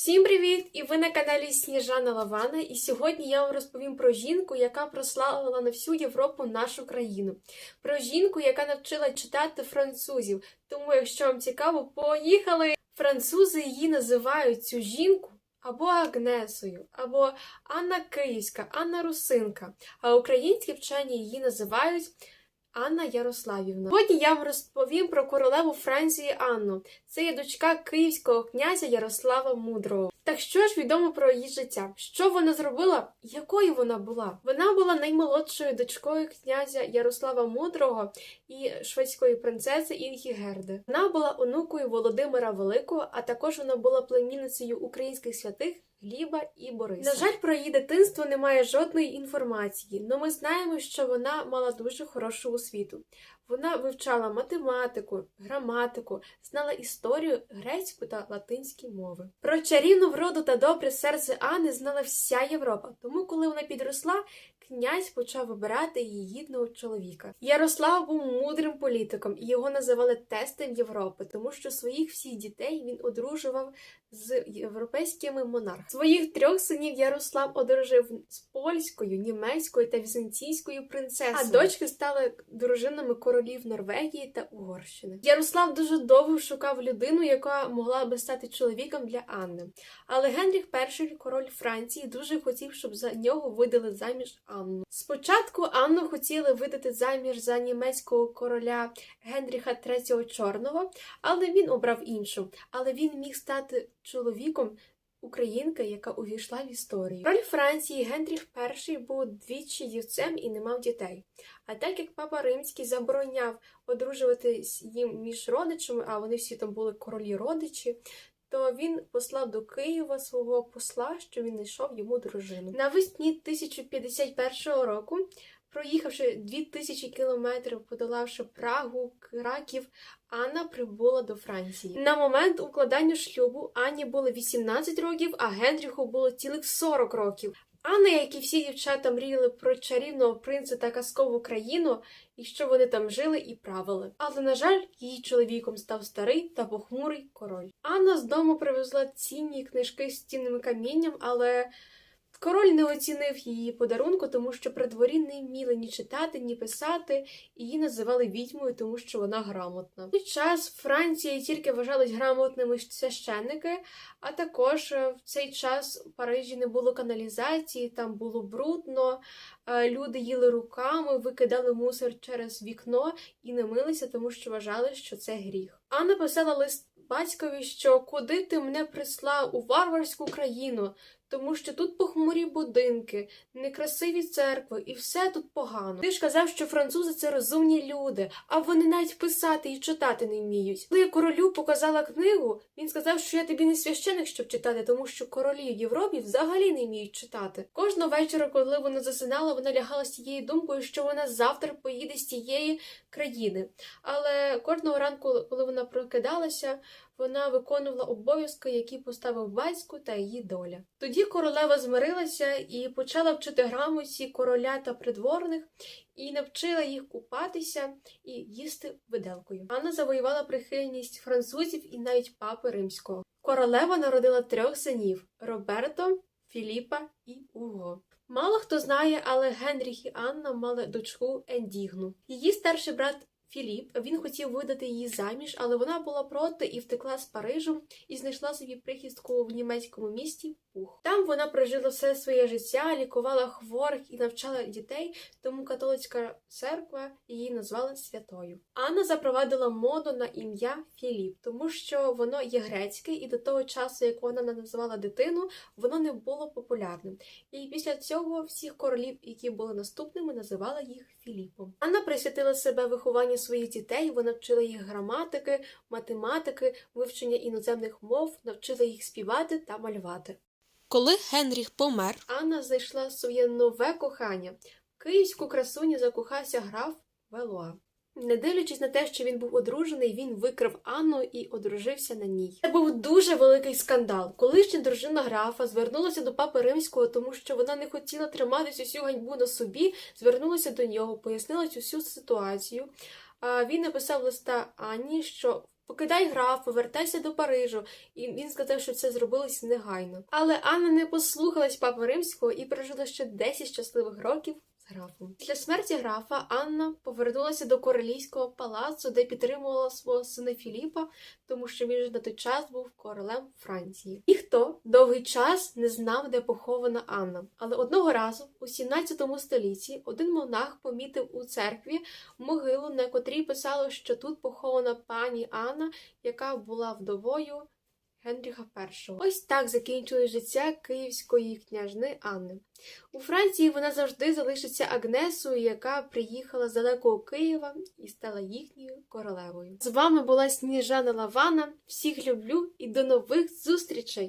Всім привіт! І ви на каналі Сніжана Лавана. І сьогодні я вам розповім про жінку, яка прославила на всю Європу нашу країну. Про жінку, яка навчила читати французів. Тому, якщо вам цікаво, поїхали! Французи її називають цю жінку або Агнесою, або Анна Київська, Анна Русинка. А українські вчені її називають. Анна Ярославівна. Сьогодні я вам розповім про королеву Франції Анну. Це є дочка київського князя Ярослава Мудрого. Так що ж відомо про її життя? Що вона зробила? Якою вона була? Вона була наймолодшою дочкою князя Ярослава Мудрого і шведської принцеси Інгігерди. Вона була онукою Володимира Великого, а також вона була племінницею українських святих. Гліба і Бориса. На жаль, про її дитинство немає жодної інформації, але ми знаємо, що вона мала дуже хорошу освіту. Вона вивчала математику, граматику, знала історію, грецьку та латинські мови. Про чарівну вроду та добре серце Анни знала вся Європа, тому коли вона підросла, князь почав вибирати її гідного чоловіка. Ярослав був мудрим політиком, і його називали тестем Європи, тому що своїх всіх дітей він одружував з європейськими монархами. Своїх трьох синів Ярослав одружив з польською, німецькою та візантійською принцесою. А дочки стали дружинами королів Норвегії та Угорщини. Ярослав дуже довго шукав людину, яка могла би стати чоловіком для Анни. Але Генріх І, король Франції, дуже хотів, щоб за нього видали заміж Анну. Спочатку Анну хотіли видати заміж за німецького короля Генріха III Чорного, але він обрав іншу. Але він міг стати чоловіком. Українка, яка увійшла в історію. Король Франції Генріх І був двічі дівцем і не мав дітей. А так як папа Римський забороняв одружуватись їм між родичами, а вони всі там були королі родичі, то він послав до Києва свого посла, що він знайшов йому дружину. Навесні 1051 року, проїхавши 2000 кілометрів, подолавши Прагу, Краків, Анна прибула до Франції. На момент укладання шлюбу Анні було 18 років, а Генріху було цілих 40 років. Анна, як і всі дівчата, мріяли про чарівного принца та казкову країну, і що вони там жили і правили. Але, на жаль, її чоловіком став старий та похмурий король. Анна з дому привезла цінні книжки з цінним камінням, але король не оцінив її подарунку, тому що при дворі не вміли ні читати, ні писати, і її називали відьмою, тому що вона грамотна. В той час в Франції тільки вважались грамотними священники, а також е, в цей час в Парижі не було каналізації, там було брудно, е, люди їли руками, викидали мусор через вікно і не милися, тому що вважали, що це гріх. Анна писала лист батькові, що куди ти мене прислав у варварську країну, тому що тут похмурі будинки, некрасиві церкви, і все тут погано. Ти ж казав, що французи це розумні люди, а вони навіть писати і читати не вміють. Коли я королю показала книгу, він сказав, що я тобі не священик, щоб читати, тому що королі в Європі взагалі не вміють читати. Кожного вечора, коли вона засинала, вона лягала з тією думкою, що вона завтра поїде з тієї країни. Але кожного ранку, коли вона прокидалася, вона виконувала обов'язки, які поставив батько та її доля. Тоді королева змирилася і почала вчити грамоті короля та придворних, і навчила їх купатися і їсти виделкою. Анна завоювала прихильність французів і навіть папи римського. Королева народила трьох синів: Роберто, Філіпа і Уго. Мало хто знає, але Генріх і Анна мали дочку Ендігну. Її старший брат Філіп він хотів видати її заміж, але вона була проти і втекла з Парижу і знайшла собі прихистку в німецькому місті Пух. Там вона прожила все своє життя, лікувала хворих і навчала дітей, тому католицька церква її назвала святою. Анна запровадила моду на ім'я Філіп, тому що воно є грецьке, і до того часу, як вона називала дитину, воно не було популярним. І після цього всіх королів, які були наступними, називала їх Філіпом. Анна присвятила себе вихованню своїх дітей, вона вчила їх граматики, математики, вивчення іноземних мов, навчила їх співати та малювати. Коли Генріх помер, Анна знайшла своє нове кохання. В Київську красуню закохався граф Велуа. Не дивлячись на те, що він був одружений, він викрав Анну і одружився на ній. Це був дуже великий скандал. Колишня дружина графа звернулася до папи римського, тому що вона не хотіла триматись усю ганьбу на собі, звернулася до нього, пояснила цю всю ситуацію. Він написав листа Ані, що Покидай граф, повертайся до Парижу, і він сказав, що це зробилось негайно. Але Анна не послухалась папи римського і прожила ще 10 щасливих років графом. Після смерті графа Анна повернулася до королівського палацу, де підтримувала свого сина Філіпа, тому що він на той час був королем Франції. Ніхто довгий час не знав, де похована Анна. Але одного разу, у 17 столітті, один монах помітив у церкві могилу, на котрій писало, що тут похована пані Анна, яка була вдовою Генріха І. Ось так закінчили життя київської княжни Анни. У Франції вона завжди залишиться Агнесою, яка приїхала з далекого Києва і стала їхньою королевою. З вами була Сніжана Лавана. Всіх люблю і до нових зустрічей!